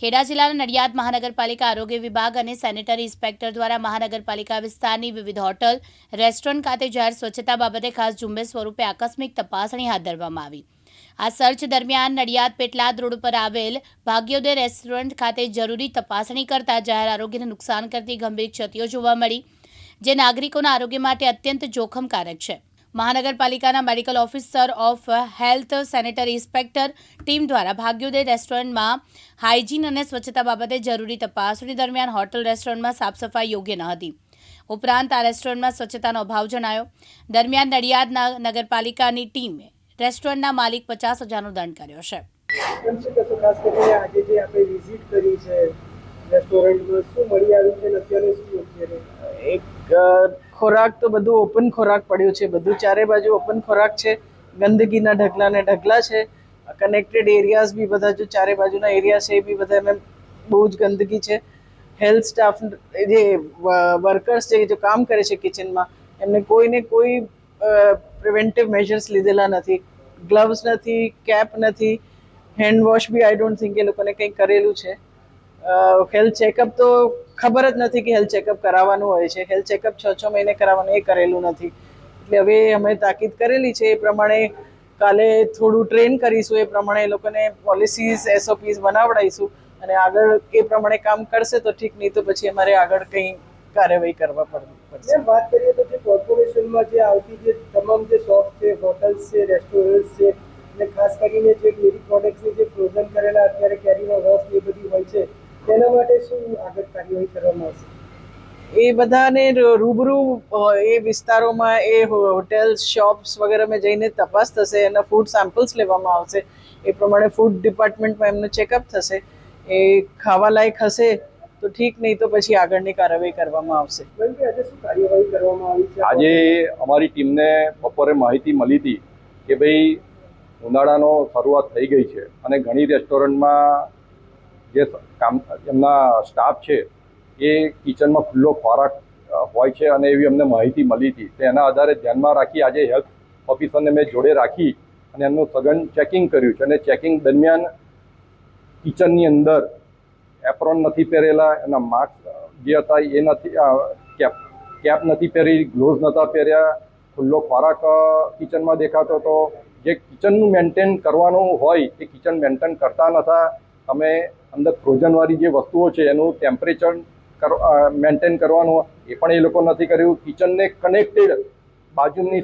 ખેડા જિલ્લાના નડિયાદ મહાનગરપાલિકા આરોગ્ય વિભાગ અને સેનેટરી ઇન્સ્પેક્ટર દ્વારા મહાનગરપાલિકા વિસ્તારની વિવિધ હોટલ, રેસ્ટોરન્ટ ખાતે જાહેર સ્વચ્છતા બાબતે ખાસ ઝુંબેશ સ્વરૂપે આકસ્મિક તપાસણી હાથ ધરવામાં આવી. આ સર્ચ દરમિયાન નડિયાદ પેટલાદ રોડ પર આવેલ ભાગ્યોદય રેસ્ટોરન્ટ ખાતે જરૂરી તપાસણી કરતા જાહેર આરોગ્યને નુકસાન કરતી ગંભીર ક્ષતિઓ જોવા મળી, જે નાગરિકોના આરોગ્ય માટે અત્યંત જોખમકારક છે. મહાનગરપાલિકાના medical officer of health sanitary inspector team દ્વારા ભાગ્યોદય રેસ્ટોરન્ટમાં હાઇજીન અને સ્વચ્છતા બાબતે જરૂરી તપાસણી દરમિયાન હોટલ રેસ્ટોરન્ટમાં સાફ સફાઈ યોગ્ય ન હતી. ઉપરાંત આ રેસ્ટોરન્ટમાં સ્વચ્છતાનો અભાવ જણાયો. દરમિયાન નડિયાદના નગરપાલિકાની ટીમે રેસ્ટોરન્ટના માલિક પચાસ હજારનો દંડ કર્યો છે. એક ખોરાક તો બધું ઓપન ખોરાક પડ્યું છે. બધું ચારે બાજુ ઓપન ખોરાક છે. ગંદકીના ઢગલા ને ઢગલા છે. કનેક્ટેડ એરિયાઝ બી બધા જો ચારે બાજુના એરિયા છે એ બી બધા એમ બહુ જ ગંદકી છે. હેલ્થ સ્ટાફ જે વર્કર્સ છે જે કામ કરે છે કિચનમાં એમને કોઈને કોઈ પ્રિવેન્ટિવ મેજર્સ લીધેલા નથી. ગ્લવ્સ નથી કેપ નથી. હેન્ડ વોશ બી આઈ ડોન્ટ થિંક એ લોકોને કંઈ કરેલું છે. હેલ્થ ચેકઅપ તો ખબર જ નથી કે હેલ્થ ચેકઅપ કરાવવાનું હોય છે. હેલ્થ ચેકઅપ છ છ મહિને કરાવવાનું, એ કરેલું નથી. એટલે હવે અમે તાકીદ કરેલી છે એ પ્રમાણે કાલે થોડું ટ્રેન કરીશું. એ પ્રમાણે એ લોકોને પોલિસીસ એસઓપીસ બનાવડાવીશું અને આગળ એ પ્રમાણે કામ કરશે તો ઠીક, નહીં તો પછી અમારે આગળ કંઈ કાર્યવાહી કરવા પડ- પડશે. વાત કરીએ તો જે કોર્પોરેશનમાં જે આવતી જે તમામ જે શોપ છે, હોટલ્સ છે, રેસ્ટોરન્ટ્સ છે અને ખાસ કરીને જે ડેરી પ્રોડક્ટ્સની જે ફ્રોઝન કરેલા અત્યારે કેરીનો રસ ને એ બધી હોય છે તેના માટે શું આગળ કાર્યવાહી એ બધાને રૂબરૂ એ વિસ્તારોમાં એ હોટેલ્સ શોપ્સ વગેરેમાં જઈને તપાસ થશે એના ફૂડ સેમ્પલ્સ લેવામાં આવશે. એ પ્રમાણે ફૂડ ડિપાર્ટમેન્ટમાં એમનું ચેકઅપ થશે. એ ખાવા લાયક હશે તો ઠીક નહીં તો પછી આગળની કાર્યવાહી કરવામાં આવશે. કેમ શું કાર્યવાહી કરવામાં આવી છે? આજે અમારી ટીમને બપોરે માહિતી મળી હતી કે ભાઈ ઉનાળાનો શરૂઆત થઈ ગઈ છે અને ઘણી રેસ્ટોરન્ટમાં જે કામ એમના સ્ટાફ છે એ કિચનમાં ખુલ્લો ખોરાક હોય છે અને એવી અમને માહિતી મળી હતી. તેના આધારે ધ્યાનમાં રાખી આજે હેલ્થ ઓફિસરને મેં જોડે રાખી અને એમનું સઘન ચેકિંગ કર્યું છે અને ચેકિંગ દરમિયાન કિચનની અંદર એપ્રોન નથી પહેરેલા, એના માસ્ક જે હતા એ નથી કેપ કેપ નથી પહેરી, ગ્લોવ્સ નહોતા પહેર્યા, ખુલ્લો ખોરાક કિચનમાં દેખાતો હતો. જે કિચનનું મેન્ટેન કરવાનું હોય એ કિચન મેન્ટેન કરતા નહોતા. અમે અંદર ફ્રોઝનવાળી જે વસ્તુઓ છે એનું ટેમ્પરેચર મેન્ટેન કરવાનું એ પણ એ લોકો નથી કર્યું. કિચનને કનેક્ટેડ બાજુની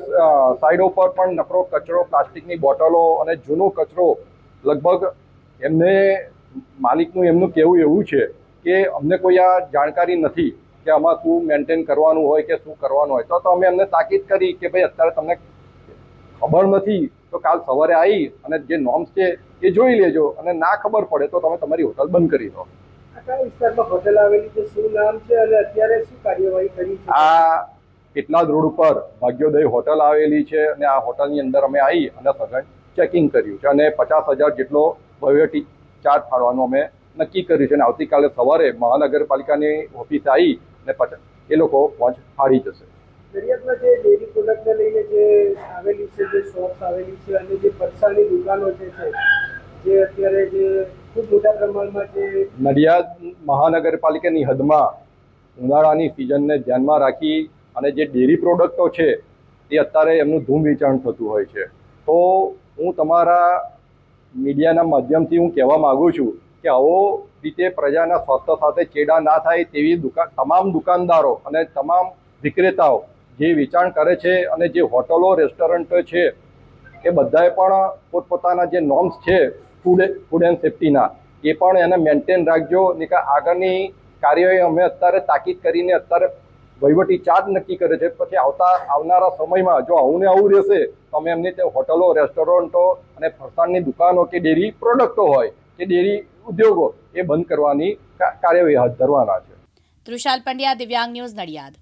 સાઈડો પર પણ નકરો કચરો, પ્લાસ્ટિકની બોટલો અને જૂનો કચરો લગભગ એમને માલિકનું એમનું કહેવું એવું છે કે અમને કોઈ આ જાણકારી નથી કે આમાં શું મેન્ટેન કરવાનું હોય કે શું કરવાનું હોય. તો તો અમે એમને તાકીદ કરી કે ભાઈ અત્યારે તમને ખબર નથી, તો કાલ સવારે આવી અને જે નોર્મ્સ છે એ જોઈ લેજો અને ના ખબર પડે તો તમે તમારી હોટલ બંધ કરી દો. આ કયા વિસ્તારમાં હોટલ આવેલી છે શું નામ છે અને અત્યારે શું કાર્યવાહી કરી છે? આ કેટલાદ રોડ ઉપર ભાગ્યોદય હોટલ આવેલી છે અને આ હોટલની અંદર અમે આવી અને સઘન ચેકિંગ કર્યું છે અને પચાસ હજાર જેટલો વહીવટી ચાર્જ ફાળવાનું અમે નક્કી કર્યું છે અને આવતીકાલે સવારે મહાનગરપાલિકાની ઓફિસે આવી અને એ લોકો પહોંચ ફાળી જશે. નડિયાદમાં જે ડેરી પ્રોડક્ટને લઈને જે આવેલી છે જે શોપ્સ આવેલી છે અને જે ફરસાણની દુકાનો છે જે અત્યારે જે ખૂબ મોટા પ્રમાણમાં જે નડિયાદ મહાનગરપાલિકાની હદમાં ઉનાળાની સિઝનને ધ્યાનમાં રાખી અને જે ડેરી પ્રોડક્ટો છે, એ અત્યારે એમનું ધૂમ વેચાણ થતું હોય છે. તો હું તમારા મીડિયાના માધ્યમથી હું કહેવા માગું છું કે આવો રીતે પ્રજાના સ્વાસ્થ્ય સાથે ચેડા ના થાય તેવી દુકાન, તમામ દુકાનદારો અને તમામ વિક્રેતાઓ જે વેચાણ કરે છે અને જે હોટલો, રેસ્ટોરન્ટો છે, એ બધાએ પણ પોતપોતાના જે નોર્મ્સ છે ફૂડ ફૂડ એન્ડ સેફ્ટીના એ પણ એને મેન્ટેન રાખજો. ને કે આગળની કાર્યવાહી અમે અત્યારે તાકીદ કરીને અત્યારે વહીવટી ચાર્જ નક્કી કરે છે. પછી આવતા આવનારા સમયમાં જો આવું ને આવું રહેશે, તો અમે એમની તે હોટલો, રેસ્ટોરન્ટો અને ફરસાણની દુકાનો કે ડેરી પ્રોડક્ટો હોય કે ડેરી ઉદ્યોગો, એ બંધ કરવાની કાર્યવાહી હાથ ધરવાના છે. તૃષાલ પંડ્યા, દિવ્યાંગ ન્યૂઝ નડિયાદ.